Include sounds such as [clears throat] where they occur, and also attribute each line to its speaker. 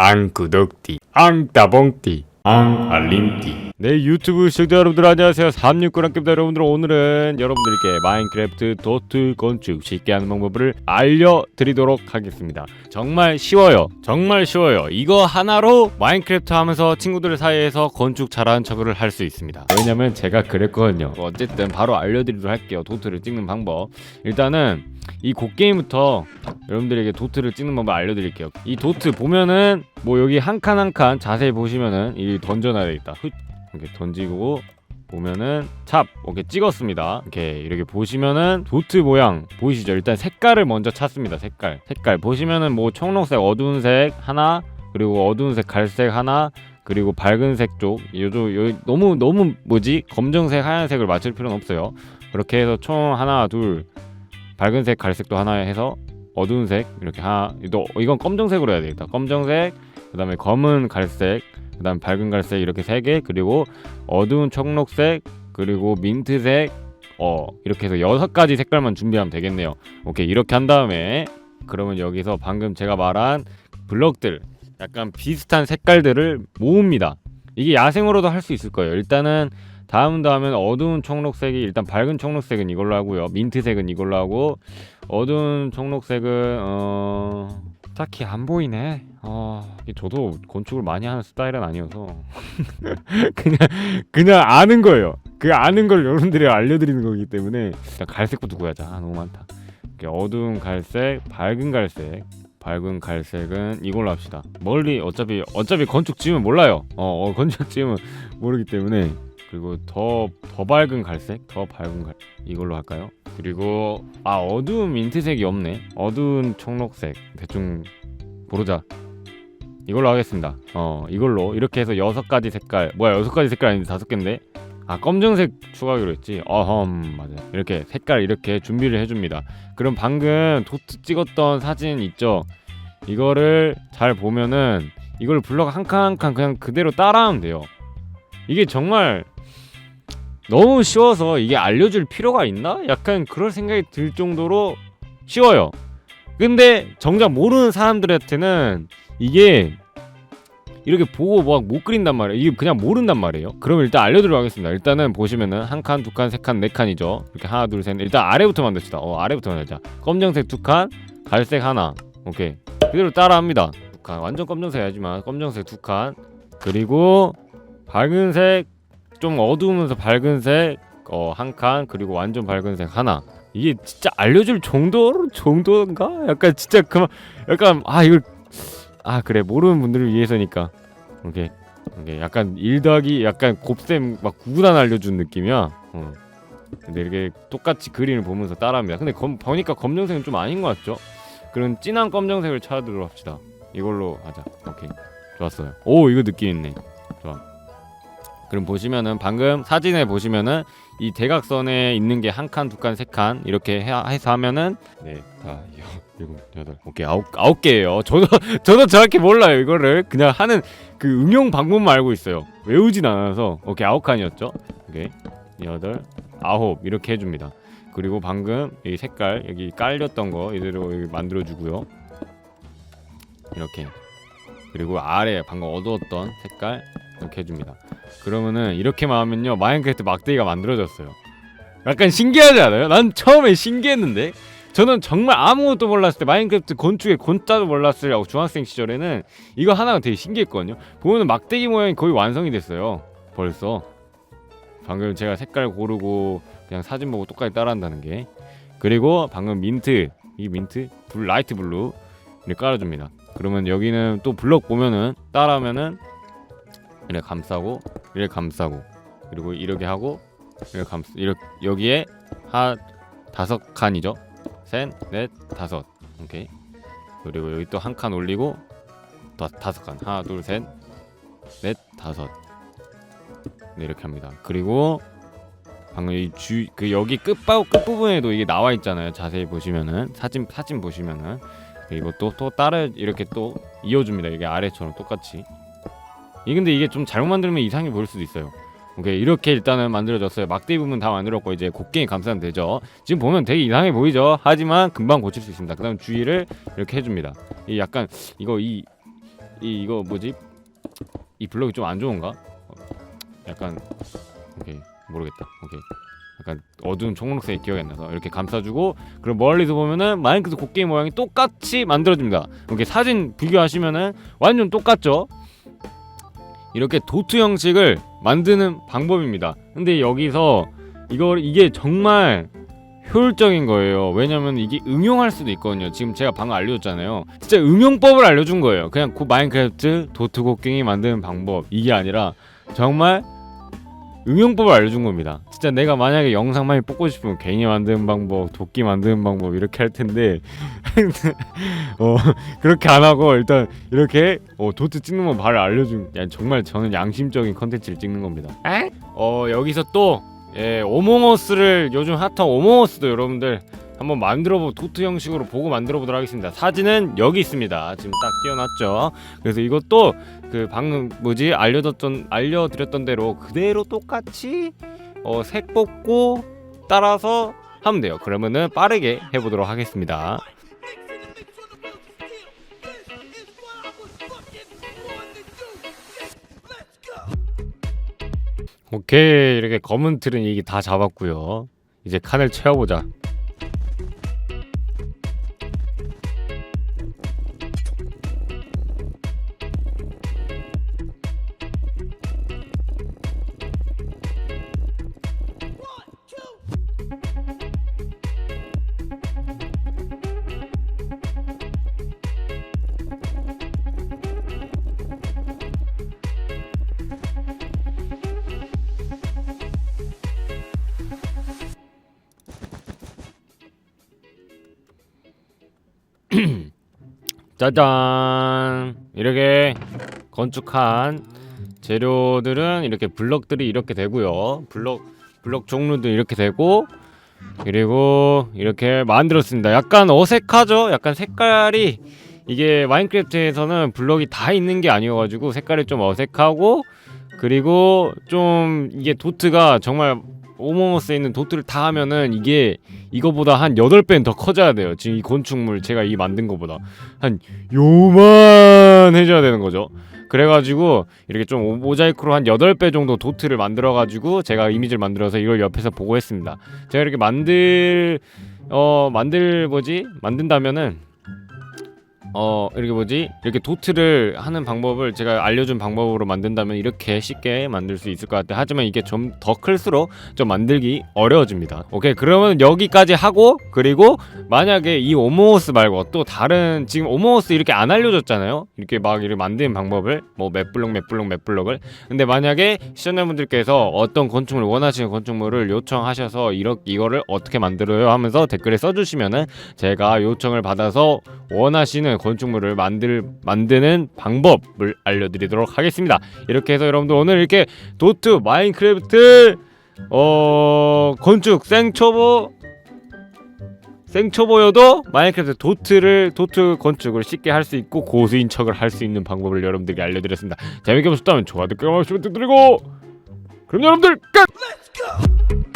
Speaker 1: 앙 구독띠 앙 따봉띠 앙 알림띠. 네 유튜브 시청자 여러분들 안녕하세요. 369랑입니다 여러분들 오늘은 여러분들께 마인크래프트 도트 건축 쉽게 하는 방법을 알려드리도록 하겠습니다. 정말 쉬워요. 정말 쉬워요. 이거 하나로 마인크래프트 하면서 친구들 사이에서 건축 잘하는 척을 할 수 있습니다. 왜냐면 제가 그랬거든요. 어쨌든 바로 알려드리도록 할게요. 도트를 찍는 방법. 일단은 이 곡게임부터 여러분들에게 도트를 찍는 방법 알려드릴게요. 이 도트 보면은 뭐 여기 한 칸 한 칸 자세히 보시면은 이 던져놔야 되겠다. 훗 이렇게 던지고 보면은 찹 오케이 찍었습니다. 이렇게 이렇게 보시면은 도트 모양 보이시죠? 일단 색깔을 먼저 찾습니다. 색깔 색깔 보시면은 뭐 청록색, 어두운 색 하나 그리고 어두운 색, 갈색 하나 그리고 밝은 색 쪽 요조 요 너무 너무 뭐지 검정색, 하얀색을 맞출 필요는 없어요. 그렇게 해서 총 하나 둘 밝은색 갈색도 하나 해서 어두운 색 이렇게 하나 또 이건 검정색으로 해야 되겠다. 검정색 그 다음에 검은 갈색 그 다음 밝은 갈색 이렇게 세 개 그리고 어두운 청록색 그리고 민트색 어 이렇게 해서 여섯 가지 색깔만 준비하면 되겠네요. 오케이 이렇게 한 다음에 그러면 여기서 방금 제가 말한 블럭들 약간 비슷한 색깔들을 모읍니다. 이게 야생으로도 할 수 있을 거예요. 일단은 다음 다음엔 어두운 청록색이 일단 밝은 청록색은 이걸로 하고요. 민트색은 이걸로 하고 어두운 청록색은 어 딱히 안 보이네. 어 저도 건축을 많이 하는 스타일은 아니어서 [laughs] 그냥 그냥 아는 거예요. 그 아는 걸 여러분들이 알려드리는 거기 때문에 일단 갈색부터 구하자. 아, 너무 많다. 어두운 갈색, 밝은 갈색. 밝은 갈색은 이걸로 합시다. 멀리 어차피 어차피 건축 지으면 몰라요. 어, 어 건축 지으면 모르기 때문에 그리고 더 더 밝은 갈색, 더 밝은 갈 이걸로 할까요? 그리고 아 어두운 민트색이 없네. 어두운 청록색 대충 고르자. 이걸로 하겠습니다. 어 이걸로 이렇게 해서 여섯 가지 색깔 뭐야 여섯 가지 색깔 아닌데 다섯 개인데 아 검정색 추가하기로 했지. 어흠 맞아. 이렇게 색깔 이렇게 준비를 해줍니다. 그럼 방금 도트 찍었던 사진 있죠? 이거를 잘 보면은 이걸 블럭 한 칸 한 칸 그냥 그대로 따라하면 돼요. 이게 정말 너무 쉬워서 이게 알려줄 필요가 있나? 약간 그럴 생각이 들 정도로 쉬워요. 근데 정작 모르는 사람들한테는 이게 이렇게 보고 막 못 그린단 말이에요. 이게 그냥 모른단 말이에요. 그럼 일단 알려드리도록 하겠습니다. 일단은 보시면은 한 칸, 두 칸, 세 칸, 네 칸이죠. 이렇게 하나, 둘, 셋. 넷. 일단 아래부터 만듭시다. 어, 아래부터 만들자. 검정색 두 칸, 갈색 하나. 오케이. 그대로 따라합니다. 두 칸. 완전 검정색 하지만 검정색 두 칸. 그리고 밝은색 좀 어두우면서 밝은색 어, 한 칸 그리고 완전 밝은색 하나 이게 진짜 알려줄 정도 정도인가? 약간 진짜 그만 약간 아 이걸 아 그래 모르는 분들을 위해서니까 오케이 오케이 약간 일 더하기 약간 곱셈 막 구구단 알려준 느낌이야. 어. 근데 이렇게 똑같이 그림을 보면서 따라합니다. 근데 검, 보니까 검정색은 좀 아닌 것 같죠? 그런 진한 검정색을 찾도록 합시다. 이걸로 하자. 오케이 좋았어요. 오 이거 느낌 있네. 좋아. 그럼 보시면은 방금 사진에 보시면은 이 대각선에 있는 게 한 칸, 두 칸, 세 칸 이렇게 해, 해서 하면은 네, 다 일곱, 여덟, 오케이 아홉 아홉 개예요. 저도 [laughs] 저도 정확히 몰라요 이거를 그냥 하는 그 응용 방법만 알고 있어요. 외우진 않아서 오케이 아홉 칸이었죠. 오케이 여덟, 아홉 이렇게 해줍니다. 그리고 방금 이 색깔 여기 깔렸던 거 이대로 여기 만들어주고요. 이렇게 그리고 아래 방금 어두웠던 색깔 이렇게 해줍니다. 그러면은 이렇게만 하면요 마인크래프트 막대기가 만들어졌어요. 약간 신기하지 않아요? 난 처음에 신기했는데 저는 정말 아무것도 몰랐을 때 마인크래프트 건축의 곤자도 몰랐을 때 중학생 시절에는 이거 하나가 되게 신기했거든요. 보면은 막대기 모양이 거의 완성이 됐어요. 벌써 방금 제가 색깔 고르고 그냥 사진 보고 똑같이 따라한다는 게 그리고 방금 민트 이 민트 불 라이트 블루 이렇게 깔아줍니다. 그러면 여기는 또 블럭 보면은 따라하면은 이렇게 감싸고 이렇게 감싸고 그리고 이렇게 하고 이렇게 감 이렇게 여기에 하 다섯 칸이죠. 셋, 넷, 다섯. 오케이. 그리고 여기 또 한 칸 올리고 다, 다섯 칸. 하나, 둘, 셋, 넷, 다섯. 네, 이렇게 합니다. 그리고 방금 이주그 여기 끝바 끝 부분에도 이게 나와 있잖아요. 자세히 보시면은 사진 사진 보시면은 이것도 또 따라 이렇게 또 이어줍니다. 이게 아래처럼 똑같이. 이 근데 이게 좀 잘못 만들면 이상해 보일 수도 있어요. 오케이 이렇게 일단은 만들어졌어요. 막대 부분 다 만들었고 이제 곡괭이 감싸면 되죠. 지금 보면 되게 이상해 보이죠. 하지만 금방 고칠 수 있습니다. 그 다음 주위를 이렇게 해줍니다. 이 약간 이거 이 이 이거 뭐지? 이 블럭이 좀 안 좋은가? 어, 약간 오케이 모르겠다. 오케이. 약간 어두운 청록색이 기억이 안 나서 이렇게 감싸주고 그리고 멀리서 보면은 마인크래프트 곡괭이 모양이 똑같이 만들어집니다. 이렇게 사진 비교하시면은 완전 똑같죠? 이렇게 도트 형식을 만드는 방법입니다. 근데 여기서 이걸 이게 정말 효율적인 거예요. 왜냐면 이게 응용할 수도 있거든요. 지금 제가 방금 알려줬잖아요. 진짜 응용법을 알려준 거예요. 그냥 그 마인크래프트 도트 곡괭이 만드는 방법 이게 아니라 정말 응용법을 알려준 겁니다. 진짜 내가 만약에 영상 많이 뽑고 싶으면 괜히 만드는 방법, 도끼 만드는 방법 이렇게 할 텐데 [laughs] 어 그렇게 안 하고 일단 이렇게 어 도트 찍는 거 바로 알려준. 야 정말 저는 양심적인 컨텐츠를 찍는 겁니다. 어 여기서 또 예, 오몽어스를 요즘 핫한 오몽어스도 여러분들 한번 만들어보 도트 형식으로 보고 만들어 보도록 하겠습니다. 사진은 여기 있습니다. 지금 딱 띄워놨죠. 그래서 이것도 그 방금 뭐지 알려줬던 알려드렸던 대로 그대로 똑같이 어, 색 뽑고 따라서 하면 돼요. 그러면은 빠르게 해보도록 하겠습니다. 오케이 이렇게 검은 틀은 이게 다 잡았고요. 이제 칸을 채워보자. [clears throat] 짜잔. 이렇게 건축한 재료들은 이렇게 블럭들이 이렇게 되고요. 블럭 블럭 종류도 이렇게 되고 그리고 이렇게 만들었습니다. 약간 어색하죠? 약간 색깔이 이게 마인크래프트에서는 블럭이 다 있는 게 아니어가지고 색깔이 좀 어색하고 그리고 좀 이게 도트가 정말 오모모스에 있는 도트를 다 하면은 이게 이거보다 한 8배는 더 커져야 돼요. 지금 이 건축물 제가 이 만든 거보다 한 요만해져야 되는 거죠. 그래가지고 이렇게 좀 오- 모자이크로 한 8배 정도 도트를 만들어가지고 제가 이미지를 만들어서 이걸 옆에서 보고 했습니다. 제가 이렇게 만들 어 만들 뭐지 만든다면은 어 이렇게 뭐지? 이렇게 도트를 하는 방법을 제가 알려준 방법으로 만든다면 이렇게 쉽게 만들 수 있을 것 같아. 하지만 이게 좀 더 클수록 좀 만들기 어려워집니다. 오케이 그러면 여기까지 하고 그리고 만약에 이 오모스 말고 또 다른 지금 오모스 이렇게 안 알려줬잖아요? 이렇게 막 이렇게 만드는 방법을 뭐몇 블록 몇 블록 몇 블록을. 근데 만약에 시청자분들께서 어떤 건축물을 원하시는 건축물을 요청하셔서 이렇 이거를 어떻게 만들어요? 하면서 댓글에 써주시면은 제가 요청을 받아서 원하시는 건축물을 만들 만드는 방법을 알려드리도록 하겠습니다. 이렇게 해서 여러분들 오늘 이렇게 도트 마인크래프트 어 건축 생초보 생초보여도 마인크래프트 도트를 도트 건축을 쉽게 할 수 있고 고수인 척을 할 수 있는 방법을 여러분들께 알려드렸습니다. 재밌게 보셨다면 좋아요, 댓글 한 번씩 부탁드리고 그럼 여러분들 끝.